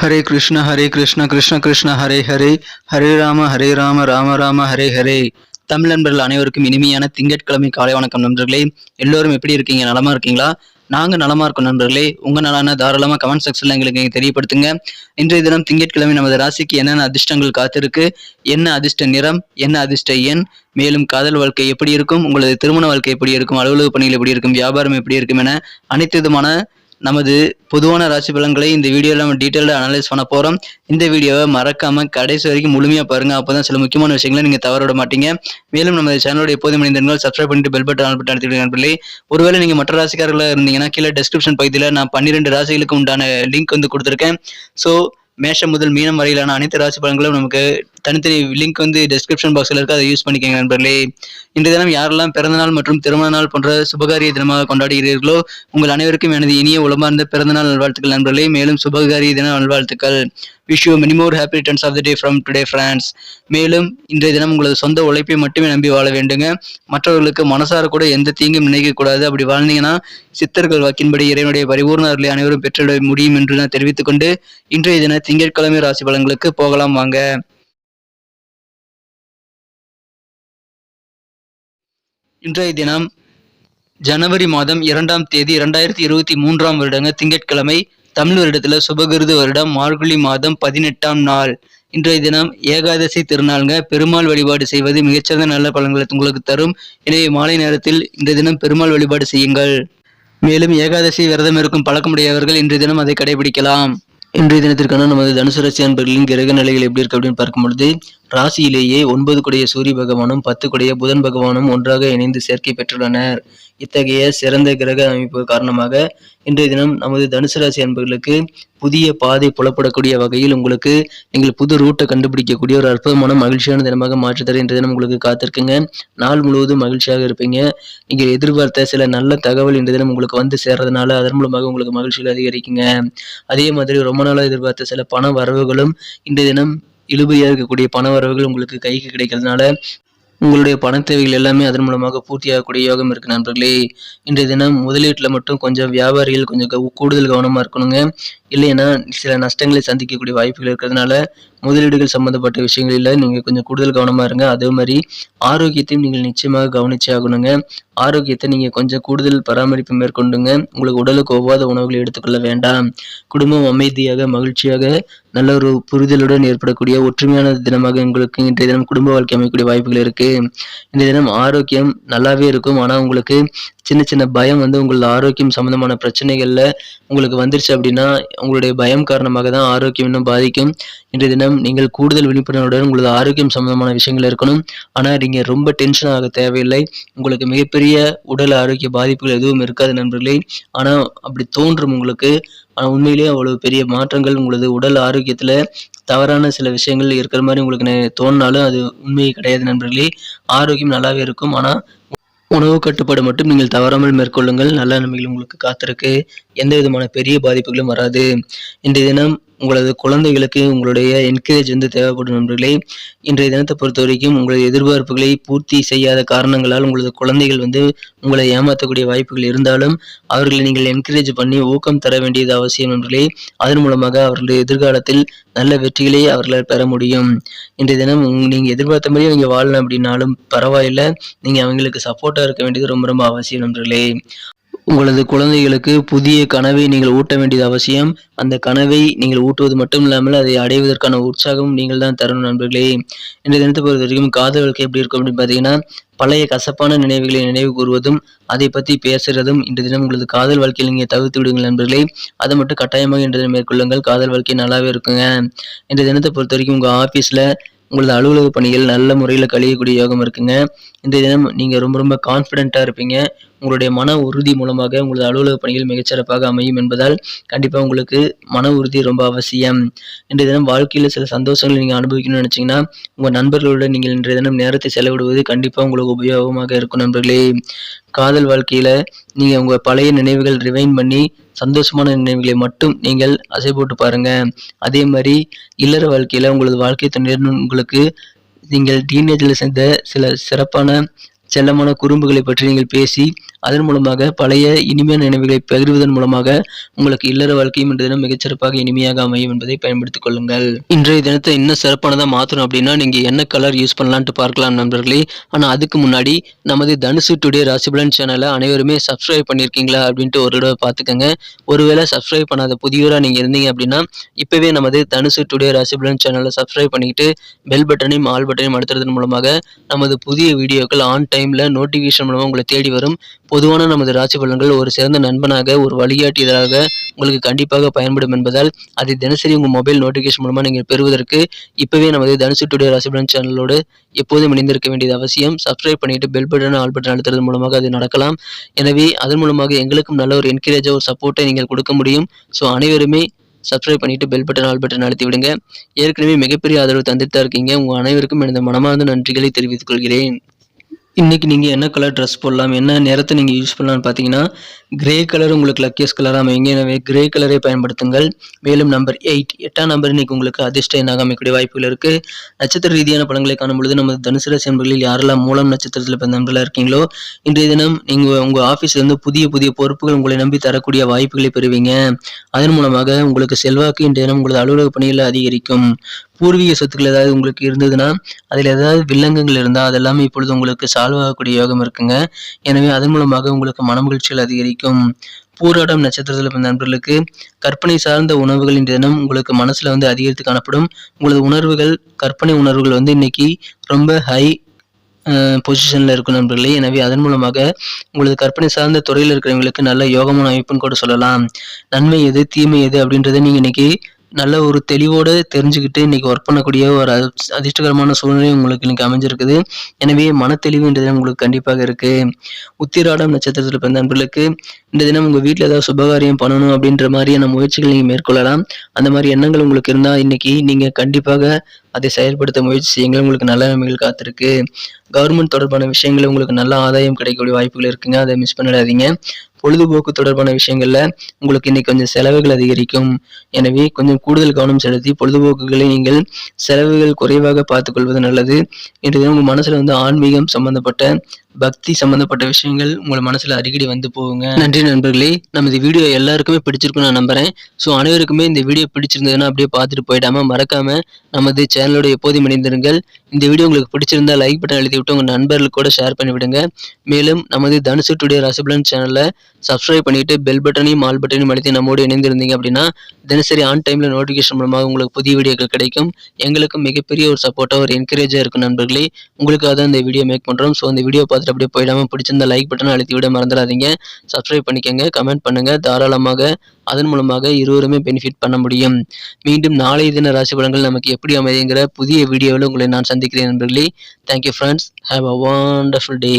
ஹரே கிருஷ்ண ஹரே கிருஷ்ண கிருஷ்ண கிருஷ்ண ஹரே ஹரே. ஹரே ராம ஹரே ராம ராம ராம ஹரே ஹரே. தமிழ் நண்பர்கள் அனைவருக்கும் இனிமையான திங்கட்கிழமை காலை வணக்கம் நண்பர்களே. எல்லோரும் எப்படி இருக்கீங்க? நலமா இருக்கீங்களா? நாங்கள் நலமா இருக்கோம் நண்பர்களே. உங்க நலான தாராளமாக கமெண்ட் செக்ஷன்ல எங்களுக்கு தெரியப்படுத்துங்க. இன்றைய தினம் திங்கட்கிழமை நமது ராசிக்கு என்னென்ன அதிர்ஷ்டங்கள் காத்திருக்கு? என்ன அதிர்ஷ்ட நிறம்? என்ன அதிர்ஷ்ட எண்? மேலும் காதல் வாழ்க்கை எப்படி இருக்கும்? உங்களது திருமண வாழ்க்கை எப்படி இருக்கும்? அலுவலக பணிகள் எப்படி இருக்கும்? வியாபாரம் எப்படி இருக்கும் என அனைத்து விதமான நமது பொதுவான ராசி பலன்களை இந்த வீடியோவில் நம்ம டீட்டெயிலாக அனலைஸ் பண்ண போகிறோம் இந்த வீடியோவை மறக்காமல் கடைசி வரைக்கும் முழுமையாக பாருங்கள் அப்போ தான் சில முக்கியமான விஷயங்களை நீங்கள் தவற விட மாட்டீங்க. மேலும் நமது சேனலோட எப்போதும் மனிதர்கள் சப்ஸ்கிரைப் பண்ணிட்டு பெல் பட்டன் ஆன் பட்டன் அழுத்திட்டு நண்பர்களே. ஒருவேளை நீங்கள் மற்ற ராசிக்காரர்களாக இருந்தீங்கன்னா கீழே டெஸ்கிரிப்ஷன் பகுதியில் நான் பன்னிரெண்டு ராசிகளுக்கு உண்டான லிங்க் வந்து கொடுத்துருக்கேன். ஸோ மேஷம் முதல் மீனம் வரையிலான அனைத்து ராசி பலன்களும் நமக்கு தனித்தனி லிங்க் வந்து டிஸ்கிரிப்ஷன் பாக்ஸில் இருக்குது அதை யூஸ் பண்ணிக்கங்க நண்பர்களே. இன்றைய தினம் யாரெல்லாம் பிறந்தநாள் மற்றும் திருமண நாள் போன்ற சுபகாரிய தினமாக கொண்டாடுகிறீர்களோ உங்கள் அனைவருக்கும் எனது இனிய உளமார்ந்த பிறந்தநாள் நல்வாழ்த்துக்கள் நண்பர்களே. மேலும் சுபகாரிய தின நல்வாழ்த்துக்கள். Wish you many more happy returns of the day from today France மேலும் இன்றைய தினம் உங்களது சொந்த உழைப்பை மட்டுமே நம்பி வாழ வேண்டுங்க. மற்றவர்களுக்கு மனசார கூட எந்த தீங்கும் நினைக்கக்கூடாது அப்படி வாழ்ந்தீங்கன்னா சித்தர்கள் வாக்கின்படி இறைவனுடைய பரிபூர்ண அருளை அனைவரும் பெற்றிட முடியும் என்று நான் தெரிவித்துக் கொண்டு இன்றைய தின திங்கட்கிழமை ராசி பலன்களுக்கு போகலாம் வாங்க. இன்றைய தினம் ஜனவரி மாதம் இரண்டாம் தேதி இரண்டாயிரத்தி இருபத்தி மூன்றாம் வருடங்க திங்கட்கிழமை தமிழ் வருடத்துல சுபகிருது வருடம் மார்கழி மாதம் பதினெட்டாம் நாள். இன்றைய தினம் ஏகாதசி திருநாளுங்க. பெருமாள் வழிபாடு செய்வது மிகச்சிறந்த நல்ல பலன்களை உங்களுக்கு தரும். எனவே மாலை நேரத்தில் இன்றைய தினம் பெருமாள் வழிபாடு செய்யுங்கள். மேலும் ஏகாதசி விரதம் இருக்கும் பழக்கமுடையவர்கள் இன்றைய தினம் அதை கடைபிடிக்கலாம். இன்றைய தினத்திற்கான நமது தனுசு ராசி அன்பர்களின் கிரக நிலைகள் எப்படி இருக்கு அப்படின்னு பார்க்கும் பொழுது ராசியிலேயே ஒன்பது குடைய சூரிய பகவானும் பத்து குடைய புதன் பகவானும் ஒன்றாக இணைந்து சேர்க்கை பெற்றுள்ளனர். இத்தகைய சிறந்த கிரக அமைப்பு காரணமாக இன்றைய தினம் நமது தனுசு ராசி அன்பர்களுக்கு புதிய பாதை புலப்படக்கூடிய வகையில் உங்களுக்கு நீங்கள் புது ரூட்டை கண்டுபிடிக்கக்கூடிய ஒரு அற்புதமான மகிழ்ச்சியான தினமாக மாற்றுத்தர இன்றைய தினம் உங்களுக்கு காத்திருக்குங்க. நாள் முழுவதும் மகிழ்ச்சியாக இருப்பீங்க. நீங்கள் எதிர்பார்த்த சில நல்ல தகவல் இன்றைய தினம் உங்களுக்கு வந்து சேர்றதுனால அதன் மூலமாக உங்களுக்கு மகிழ்ச்சிகள் அதிகரிக்குங்க. அதே மாதிரி ரொம்ப நாளாக எதிர்பார்த்த சில பண வரவுகளும் இன்றைய தினம் இழுபையாக இருக்கக்கூடிய பண வரவுகள் உங்களுக்கு கைக்கு கிடைக்கிறதுனால உங்களுடைய பண தேவைகள் எல்லாமே அதன் மூலமாக பூர்த்தியாகக்கூடிய யோகம் இருக்கு நண்பர்களே. இன்றைய தினம் முதலீட்டில் மட்டும் கொஞ்சம் வியாபாரிகள் கொஞ்சம் கவ- கூடுதல் கவனமாக இருக்கணுங்க. இல்லைன்னா சில நஷ்டங்களை சந்திக்கக்கூடிய வாய்ப்புகள் இருக்கிறதுனால முதலீடுகள் சம்மந்தப்பட்ட விஷயங்களில் நீங்கள் கொஞ்சம் கூடுதல் கவனமாக இருங்க. அதே மாதிரி ஆரோக்கியத்தையும் நீங்கள் நிச்சயமாக கவனிச்சே ஆகணுங்க. ஆரோக்கியத்தை நீங்கள் கொஞ்சம் கூடுதல் பராமரிப்பு மேற்கொண்டுங்க. உங்களுக்கு உடலுக்கு ஒவ்வாத உணவுகளை எடுத்துக்கொள்ள வேண்டாம். குடும்பம் அமைதியாக மகிழ்ச்சியாக நல்ல ஒரு புரிதலுடன் ஏற்படக்கூடிய ஒற்றுமையான தினமாக உங்களுக்கு இன்றைய தினம் குடும்ப வாழ்க்கை அமைக்கக்கூடிய வாய்ப்புகள் இருக்குது இன்றைய தினம் ஆரோக்கியம் நல்லாவே இருக்கும். ஆனால் உங்களுக்கு சின்ன சின்ன பயம் வந்து உங்களோட ஆரோக்கியம் சம்மந்தமான பிரச்சனைகளில் உங்களுக்கு வந்துருச்சு அப்படின்னா உங்களுடைய பயம் காரணமாக தான் ஆரோக்கியம் இன்னும் பாதிக்கும். இன்றைய தினம் நீங்கள் கூடுதல் விழிப்புணர்வுடன் உங்களது ஆரோக்கியம் சம்மந்தமான விஷயங்கள் இருக்கணும். ஆனால் நீங்கள் ரொம்ப டென்ஷன் ஆக தேவையில்லை. உங்களுக்கு மிகப்பெரிய உடல் ஆரோக்கிய பாதிப்புகள் எதுவும் இருக்காது நண்பர்களே. ஆனால் அப்படி தோன்றும் உங்களுக்கு. ஆனால் உண்மையிலேயே அவ்வளவு பெரிய மாற்றங்கள் உங்களது உடல் ஆரோக்கியத்தில் தவறான சில விஷயங்கள் இருக்கிற மாதிரி உங்களுக்கு தோணினாலும் அது உண்மையே கிடையாது நண்பர்களே. ஆரோக்கியம் நல்லாவே இருக்கும். ஆனால் உணவு கட்டுப்பாடு மட்டும் நீங்கள் தவறாமல் மேற்கொள்ளுங்கள். நல்ல நன்மைகள் உங்களுக்கு காத்திருக்கு. எந்த விதமான பெரிய பாதிப்புகளும் வராது. இன்றைய தினம் உங்களது குழந்தைகளுக்கு உங்களுடைய என்கரேஜ் வந்து தேவைப்படும் நண்பர்களே இன்றைய தினத்தை பொறுத்த வரைக்கும் உங்களது எதிர்பார்ப்புகளை பூர்த்தி செய்யாத காரணங்களால் உங்களது குழந்தைகள் வந்து உங்களை ஏமாற்றக்கூடிய வாய்ப்புகள் இருந்தாலும் அவர்களை நீங்கள் என்கரேஜ் பண்ணி ஊக்கம் தர வேண்டியது அவசியம் நண்பர்களே. அதன் மூலமாக அவர்களுடைய எதிர்காலத்தில் நல்ல வெற்றிகளை அவர்களால் பெற முடியும். இன்றைய தினம் உங் நீங்க எதிர்பார்த்த மாதிரி அவங்க வாழணும் அப்படின்னாலும் பரவாயில்லை. நீங்க அவங்களுக்கு சப்போர்ட்டா இருக்க வேண்டியது ரொம்ப ரொம்ப அவசியம் நண்பர்களே. உங்களது குழந்தைகளுக்கு புதிய கனவை நீங்கள் ஊட்ட வேண்டியது அவசியம். அந்த கனவை நீங்கள் ஊட்டுவது மட்டும் இல்லாமல் அதை அடைவதற்கான உற்சாகம் நீங்கள் தான் தரணும் நண்பர்களே. இன்றைய தினத்தை பொறுத்த வரைக்கும் காதல் வாழ்க்கை எப்படி இருக்கும் அப்படின்னு பார்த்தீங்கன்னா பழைய கசப்பான நினைவுகளை நினைவு கூறுவதும் அதை பற்றி பேசுறதும் இன்று தினம் உங்களது காதல் வாழ்க்கையில் நீங்கள் தவிர்த்து விடுங்கள் நண்பர்களே. அதை மட்டும் கட்டாயமாக இன்று தினம் மேற்கொள்ளுங்கள். காதல் வாழ்க்கை நல்லாவே இருக்குங்க. இந்த தினத்தை பொறுத்த வரைக்கும் உங்கள் ஆஃபீஸில் உங்களது அலுவலக பணிகள் நல்ல முறையில் கழியக்கூடிய யோகம் இருக்குங்க. இந்த தினம் நீங்கள் ரொம்ப ரொம்ப கான்ஃபிடென்ட்டாக இருப்பீங்க. உங்களுடைய மன உறுதி மூலமாக உங்களது அலுவலக பணிகள் மிகச்சிறப்பாக அமையும் என்பதால் கண்டிப்பாக உங்களுக்கு மன உறுதி ரொம்ப அவசியம். இன்றைய தினம் வாழ்க்கையில் சில சந்தோஷங்களை நீங்கள் அனுபவிக்கணும்னு நினச்சிங்கன்னா உங்கள் நண்பர்களுடன் நீங்கள் இன்றைய தினம் நேரத்தை செலவிடுவது கண்டிப்பாக உங்களுக்கு உபயோகமாக இருக்கும் நண்பர்களே. காதல் வாழ்க்கையில் நீங்கள் உங்கள் பழைய நினைவுகள் ரிவைன் பண்ணி சந்தோஷமான நினைவுகளை மட்டும் நீங்கள் அசை போட்டு பாருங்க. அதே மாதிரி இல்லற வாழ்க்கையில் உங்களது வாழ்க்கை துணையுடன் உங்களுக்கு நீங்கள் டீனேஜில் சேர்ந்த சில சிறப்பான செல்லமான குறும்புகளை பற்றி நீங்கள் பேசி அதன் மூலமாக பழைய இனிமையான நினைவுகளை பகிர்வதன் மூலமாக உங்களுக்கு இல்லற வாழ்க்கையும் இன்றைய தினம் மிகச்சிறப்பாக இனிமையாக அமையும் என்பதை பயன்படுத்திக் கொள்ளுங்கள். இன்றைய தினத்தை இன்னும் சிறப்பானதாக மாற்றணும் அப்படின்னா நீங்கள் என்ன கலர் யூஸ் பண்ணலான்ட்டு பார்க்கலாம் நண்பர்களே. ஆனால் அதுக்கு முன்னாடி நமது தனுசு டுடே ராசிபலன் சேனலை அனைவருமே சப்ஸ்கிரைப் பண்ணியிருக்கீங்களா அப்படின்ட்டு ஒரு தடவை பார்த்துக்கோங்க. ஒருவேளை சப்ஸ்கிரைப் பண்ணாத புதியவராக நீங்கள் இருந்தீங்க அப்படின்னா இப்போவே நமது தனுசு டுடே ராசிபலன் சேனலை சப்ஸ்கிரைப் பண்ணிக்கிட்டு பெல் பட்டனையும் ஆல் பட்டனையும் அடுத்துறதன் மூலமாக நமது புதிய வீடியோக்கள் ஆன் டைமில் நோட்டிஃபிகேஷன் மூலமாக உங்களை தேடி வரும். பொதுவான நமது ராசி பலன்கள் ஒரு சிறந்த நண்பனாக ஒரு வழிகாட்டியதாக உங்களுக்கு கண்டிப்பாக பயன்படும் என்பதால் அதை தினசரி உங்கள் மொபைல் நோட்டிஃபிகேஷன் மூலமாக நீங்கள் பெறுவதற்கு இப்போவே நமது தனுசு டுடே ராசிபலன் சேனலோடு எப்போதும் இணைந்திருக்க வேண்டியது அவசியம். சப்ஸ்கிரைப் பண்ணிட்டு பெல் பட்டன் ஆல் பட்டன் அழுத்துறது மூலமாக அது நடக்கலாம். எனவே அதன் மூலமாக எங்களுக்கும் நல்ல ஒரு என்கரேஜாக ஒரு சப்போர்ட்டை நீங்கள் கொடுக்க முடியும். ஸோ அனைவருமே சப்ஸ்கிரைப் பண்ணிட்டு பெல் பட்டன் ஆல் பட்டன் அழுத்தி விடுங்க. ஏற்கனவே மிகப்பெரிய ஆதரவு தந்துட்டு தான் இருக்கீங்க. உங்கள் அனைவருக்கும் எனது மனமார்ந்த நன்றிகளை தெரிவித்துக் கொள்கிறேன். இன்றைக்கி நீங்கள் என்ன கலர் ட்ரெஸ் போடலாம் என்ன நிறத்தை நீங்கள் யூஸ் பண்ணலாம்னு பார்த்தீங்கன்னா கிரே கலர் உங்களுக்கு லக்கியஸ்ட் கலராக அமைங்க எனவே கிரே கலரை பயன்படுத்துங்கள். மேலும் நம்பர் எயிட் எட்டாம் நம்பர் இன்னைக்கு உங்களுக்கு அதிர்ஷ்ட எண்ணாக அமைக்கக்கூடிய வாய்ப்புகள் இருக்குது நட்சத்திர ரீதியான படங்களை காணும் பொழுது நமது தனுசு ராசி நண்பர்களில் யாரெல்லாம் மூலம் நட்சத்திரத்தில் பிறந்தவர்களாக இருக்கீங்களோ இன்றைய தினம் நீங்கள் உங்கள் ஆஃபீஸ்லேருந்து புதிய புதிய பொறுப்புகள் உங்களை நம்பி தரக்கூடிய வாய்ப்புகளை பெறுவீங்க. அதன் மூலமாக உங்களுக்கு செல்வாக்கு இன்றைய தினம் உங்களது அலுவலக பணியில் அதிகரிக்கும். பூர்வீக சொத்துக்கள் ஏதாவது உங்களுக்கு இருந்ததுன்னா அதில் ஏதாவது வில்லங்கங்கள் இருந்தால் அதெல்லாமே இப்பொழுது உங்களுக்கு சால்வ் ஆகக்கூடிய யோகம் இருக்குங்க. எனவே அதன் மூலமாக உங்களுக்கு மனமகிழ்ச்சிகள் அதிகரிக்கும். பூராடம் நட்சத்திரத்தில் பிறந்த நண்பர்களுக்கு கற்பனை சார்ந்த உணவுகள் இன்றைய தினம் உங்களுக்கு மனசில் வந்து அதிகரித்து காணப்படும். உங்களது உணர்வுகள் கற்பனை உணர்வுகள் வந்து இன்னைக்கு ரொம்ப ஹை பொசிஷனில் இருக்கும் நண்பர்களே. எனவே அதன் மூலமாக உங்களது கற்பனை சார்ந்த துறையில் இருக்கிறவங்களுக்கு நல்ல யோகமான அமைப்புன்னு கூட சொல்லலாம். நன்மை எது தீமை எது அப்படின்றத நீங்கள் இன்னைக்கு நல்ல ஒரு தெளிவோடு தெரிஞ்சுக்கிட்டு இன்னைக்கு ஒர்க் பண்ணக்கூடிய ஒரு அதிர்ஷ்டகரமான சூழ்நிலை உங்களுக்கு இன்றைக்கி அமைஞ்சிருக்குது. எனவே மனத்தெளிவுன்றது தினம் உங்களுக்கு கண்டிப்பாக இருக்கு. உத்திராடம் நட்சத்திரத்தில் பிறந்த நண்பர்களுக்கு இந்த தினம் உங்கள் வீட்டில் ஏதாவது சுபகாரியம் பண்ணணும் அப்படின்ற மாதிரியான முயற்சிகள் நீங்கள் மேற்கொள்ளலாம். அந்த மாதிரி எண்ணங்கள் உங்களுக்கு இருந்தால் இன்றைக்கி நீங்கள் கண்டிப்பாக அதை செயல்படுத்த முயற்சி செய்யுங்கள். உங்களுக்கு நல்ல நன்மைகள் காத்திருக்கு. கவர்மெண்ட் தொடர்பான விஷயங்கள் உங்களுக்கு நல்ல ஆதாயம் கிடைக்கக்கூடிய வாய்ப்புகள் இருக்குங்க. அதை மிஸ் பண்ணிடாதீங்க. பொழுதுபோக்கு தொடர்பான விஷயங்கள்ல உங்களுக்கு இன்னைக்கு கொஞ்சம் செலவுகள் அதிகரிக்கும். எனவே கொஞ்சம் கூடுதல் கவனம் செலுத்தி பொழுதுபோக்குகளை நீங்கள் செலவுகள் குறைவாக பார்த்துக்கொள்வது நல்லது. இன்று உங்க மனசுல வந்து ஆன்மீகம் சம்பந்தப்பட்ட பக்தி சம்பந்தப்பட்ட விஷயங்கள் உங்கள் மனசுல அடிக்கடி வந்து போகுங்க. நன்றி நண்பர்களே நமது வீடியோ எல்லாருக்குமே பிடிச்சிருக்கும் நான் நம்புறேன். ஸோ அனைவருக்குமே இந்த வீடியோ பிடிச்சிருந்ததுன்னா அப்படியே பார்த்துட்டு போயிடாம மறக்காம நமது சேனலோட எப்போதும் இணைந்திருங்கள். இந்த வீடியோ உங்களுக்கு பிடிச்சிருந்தா லைக் பட்டன் எழுதி விட்டு உங்க நண்பர்களுக்கு கூட ஷேர் பண்ணிவிடுங்க மேலும் நமது தனுசு டுடே ரசபலன் சேனலை சப்ஸ்கிரைப் பண்ணிட்டு பெல் பட்டனையும் ஆல் பட்டனையும் அழுத்தி நம்மோடு இணைந்திருந்தீங்க அப்படின்னா தினசரி ஆன் டைம்ல நோட்டிஃபிகேஷன் மூலமாக உங்களுக்கு புதிய வீடியோக்கள் கிடைக்கும். எங்களுக்கும் மிகப்பெரிய ஒரு சப்போர்ட்டாக ஒரு என்கரேஜாக இருக்கும் நண்பர்களே. உங்களுக்காக தான் இந்த வீடியோ மேக் பண்ணுறோம் ஸோ இந்த வீடியோ பார்த்து பார்த்துட்டு அப்படியே போயிடாம பிடிச்சிருந்த லைக் பட்டனை அழுத்தி விட மறந்துடாதீங்க. சப்ஸ்கிரைப் பண்ணிக்கோங்க கமெண்ட் பண்ணுங்க தாராளமாக அதன் மூலமாக இருவருமே பெனிஃபிட் பண்ண முடியும். மீண்டும் நாளைய தின ராசி பலன்கள் நமக்கு எப்படி அமையுங்கிற புதிய வீடியோவில் உங்களை நான் சந்திக்கிறேன் நண்பர்களே. Thank you friends have a wonderful day